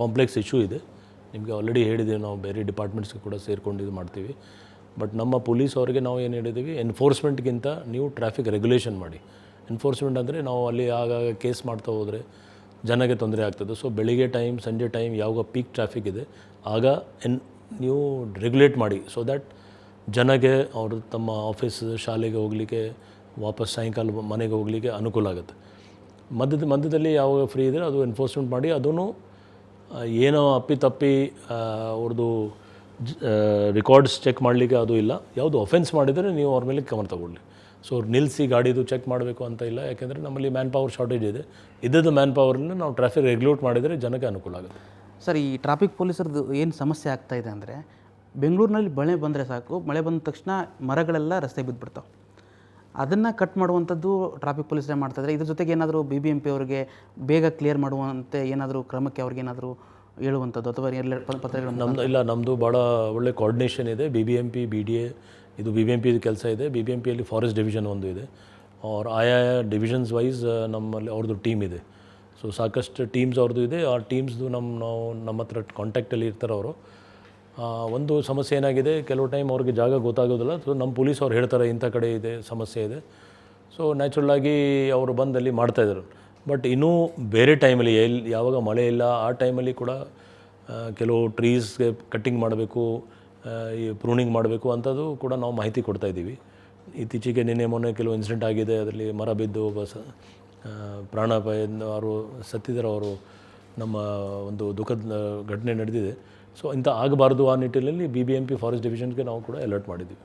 Complex issue ಇದೆ. ನಿಮಗೆ already ಹೇಳಿದ್ದೀವಿ, ನಾವು ಬೇರೆ ಡಿಪಾರ್ಟ್ಮೆಂಟ್ಸ್ಗೆ ಕೂಡ ಸೇರಿಕೊಂಡು ಇದು ಮಾಡ್ತೀವಿ. ಬಟ್ ನಮ್ಮ ಪೊಲೀಸ್ ಅವರಿಗೆ ನಾವು ಏನು ಹೇಳಿದ್ದೀವಿ ಎನ್ಫೋರ್ಸ್ಮೆಂಟ್ಗಿಂತ ನೀವು ಟ್ರಾಫಿಕ್ ರೆಗ್ಯುಲೇಷನ್ ಮಾಡಿ. ಎನ್ಫೋರ್ಸ್ಮೆಂಟ್ ಅಂದರೆ ನಾವು ಅಲ್ಲಿ ಆಗಾಗ ಕೇಸ್ ಮಾಡ್ತಾ ಹೋದರೆ ಜನಕ್ಕೆ ತೊಂದರೆ ಆಗ್ತದೆ. ಸೊ ಬೆಳಿಗ್ಗೆ ಟೈಮ್ ಸಂಜೆ ಟೈಮ್ ಯಾವಾಗ ಪೀಕ್ ಟ್ರಾಫಿಕ್ ಇದೆ, ಆಗ ಎನ್, ನೀವು ರೆಗ್ಯುಲೇಟ್ ಮಾಡಿ. ಸೊ ದ್ಯಾಟ್ ಜನಗೆ ಅವರು ತಮ್ಮ ಆಫೀಸ್ ಶಾಲೆಗೆ ಹೋಗಲಿಕ್ಕೆ, ವಾಪಸ್ ಸಾಯಂಕಾಲ ಮನೆಗೆ ಹೋಗಲಿಕ್ಕೆ ಅನುಕೂಲ ಆಗುತ್ತೆ. ಮಧ್ಯದ, ಮಧ್ಯದಲ್ಲಿ ಯಾವಾಗ ಫ್ರೀ ಇದ್ದರೆ ಅದು ಎನ್ಫೋರ್ಸ್ಮೆಂಟ್ ಮಾಡಿ ಅದೂ ಏನೋ ಅಪ್ಪಿತಪ್ಪಿ ಅವ್ರದ್ದು ರೆಕಾರ್ಡ್ಸ್ ಚೆಕ್ ಮಾಡಲಿಕ್ಕೆ ಅದು ಇಲ್ಲ. ಯಾವುದು ಅಫೆನ್ಸ್ ಮಾಡಿದರೆ ನೀವು ಅವ್ರ ಮೇಲೆ ಕ್ರಮ ತಗೊಳ್ಳಿ. ಸೊ ಅವ್ರು ನಿಲ್ಲಿಸಿ ಗಾಡಿದು ಚೆಕ್ ಮಾಡಬೇಕು ಅಂತ ಇಲ್ಲ. ಯಾಕೆಂದರೆ ನಮ್ಮಲ್ಲಿ ಮ್ಯಾನ್ ಪವರ್ ಶಾರ್ಟೇಜ್ ಇದೆ. ಇದ್ದದ್ದು ಮ್ಯಾನ್ ಪವರ್ನ ನಾವು ಟ್ರಾಫಿಕ್ ರೆಗ್ಯುಲೇಟ್ ಮಾಡಿದರೆ ಜನಕ್ಕೆ ಅನುಕೂಲ ಆಗುತ್ತೆ. ಸರ್, ಈ ಟ್ರಾಫಿಕ್ ಪೊಲೀಸರದ್ದು ಏನು ಸಮಸ್ಯೆ ಆಗ್ತಾ ಇದೆ ಅಂದರೆ, ಬೆಂಗಳೂರಿನಲ್ಲಿ ಮಳೆ ಬಂದರೆ ಸಾಕು, ಮಳೆ ಬಂದ ತಕ್ಷಣ ಮರಗಳೆಲ್ಲ ರಸ್ತೆ ಬಿದ್ದುಬಿಡ್ತಾವೆ. ಅದನ್ನು ಕಟ್ ಮಾಡುವಂಥದ್ದು ಟ್ರಾಫಿಕ್ ಪೊಲೀಸರೇ ಮಾಡ್ತಾಯಿದ್ರೆ ಇದ್ರ. ಜೊತೆಗೆ ಏನಾದರೂ ಬಿ ಬಿ ಎಂ ಪಿ ಅವರಿಗೆ ಬೇಗ ಕ್ಲಿಯರ್ ಮಾಡುವಂತೆ ಏನಾದರೂ ಕ್ರಮಕ್ಕೆ ಅವ್ರಿಗೆ ಏನಾದರೂ ಹೇಳುವಂಥದ್ದು ಅಥವಾ ಎಲ್ಲ ಪ- ಪತ್ರಗಳನ್ನು ನಮ್ದು ಇಲ್ಲ ನಮ್ಮದು ಭಾಳ ಒಳ್ಳೆ ಕೋಆರ್ಡಿನೇಷನ್ ಇದೆ. B B M P B D A ಇದು ಬಿ ಬಿ ಎಂ ಪಿ ಕೆಲಸ ಇದೆ. ಬಿ ಬಿ ಎಂ ಪಿಯಲ್ಲಿ ಫಾರೆಸ್ಟ್ ಡಿವಿಷನ್ ಒಂದು ಇದೆ. ಅವ್ರ ಆಯಾ ಡಿವಿಷನ್ಸ್ ವೈಸ್ ನಮ್ಮಲ್ಲಿ ಅವ್ರದ್ದು ಟೀಮ್ ಇದೆ. ಸೊ ಸಾಕಷ್ಟು ಟೀಮ್ಸ್ ಅವ್ರದ್ದು ಇದೆ. ಆ ಟೀಮ್ಸ್ದು ನಮ್ಮ ನಾವು, ನಮ್ಮ ಹತ್ರ ಕಾಂಟ್ಯಾಕ್ಟಲ್ಲಿ ಇರ್ತಾರೆ ಅವರು ಒಂದು ಸಮಸ್ಯೆ ಏನಾಗಿದೆ? ಕೆಲವು ಟೈಮ್ ಅವ್ರಿಗೆ ಜಾಗ ಗೊತ್ತಾಗೋದಿಲ್ಲ. ಸೊ, ನಮ್ಮ ಪೊಲೀಸ್ ಅವ್ರು ಹೇಳ್ತಾರೆ, ಇಂಥ ಕಡೆ ಇದೆ, ಸಮಸ್ಯೆ ಇದೆ. ಸೊ ನ್ಯಾಚುರಲ್ಲಾಗಿ ಅವರು ಬಂದಲ್ಲಿ ಮಾಡ್ತಾಯಿದ್ರು ಬಟ್ ಇನ್ನೂ ಬೇರೆ ಟೈಮಲ್ಲಿ ಎಲ್ಲಿ ಯಾವಾಗ ಮಳೆ ಇಲ್ಲ, ಆ ಟೈಮಲ್ಲಿ ಕೂಡ ಕೆಲವು ಟ್ರೀಸ್ಗೆ ಕಟ್ಟಿಂಗ್ ಮಾಡಬೇಕು ಈ ಪ್ರೂನಿಂಗ್ ಮಾಡಬೇಕು ಅಂಥದ್ದು ಕೂಡ ನಾವು ಮಾಹಿತಿ ಕೊಡ್ತಾಯಿದ್ದೀವಿ ಇತ್ತೀಚೆಗೆ ನಿನ್ನೆ ಮೊನ್ನೆ ಕೆಲವು ಇನ್ಸಿಡೆಂಟ್ ಆಗಿದೆ, ಅದರಲ್ಲಿ ಮರ ಬಿದ್ದು ಬಸ್ ಅವರು ಸತ್ತಿದ್ದಾರೆ ಅವರು. ನಮ್ಮ ಒಂದು ದುಃಖದ ಘಟನೆ ನಡೆದಿದೆ. ಸೊ ಇಂಥ ಆಗಬಾರ್ದು ಆ ನಿಟ್ಟಿನಲ್ಲಿ B B M P forest ಡಿವಿಷನ್ಗೆ ನಾವು ಕೂಡ ಅಲರ್ಟ್ ಮಾಡಿದ್ದೀವಿ.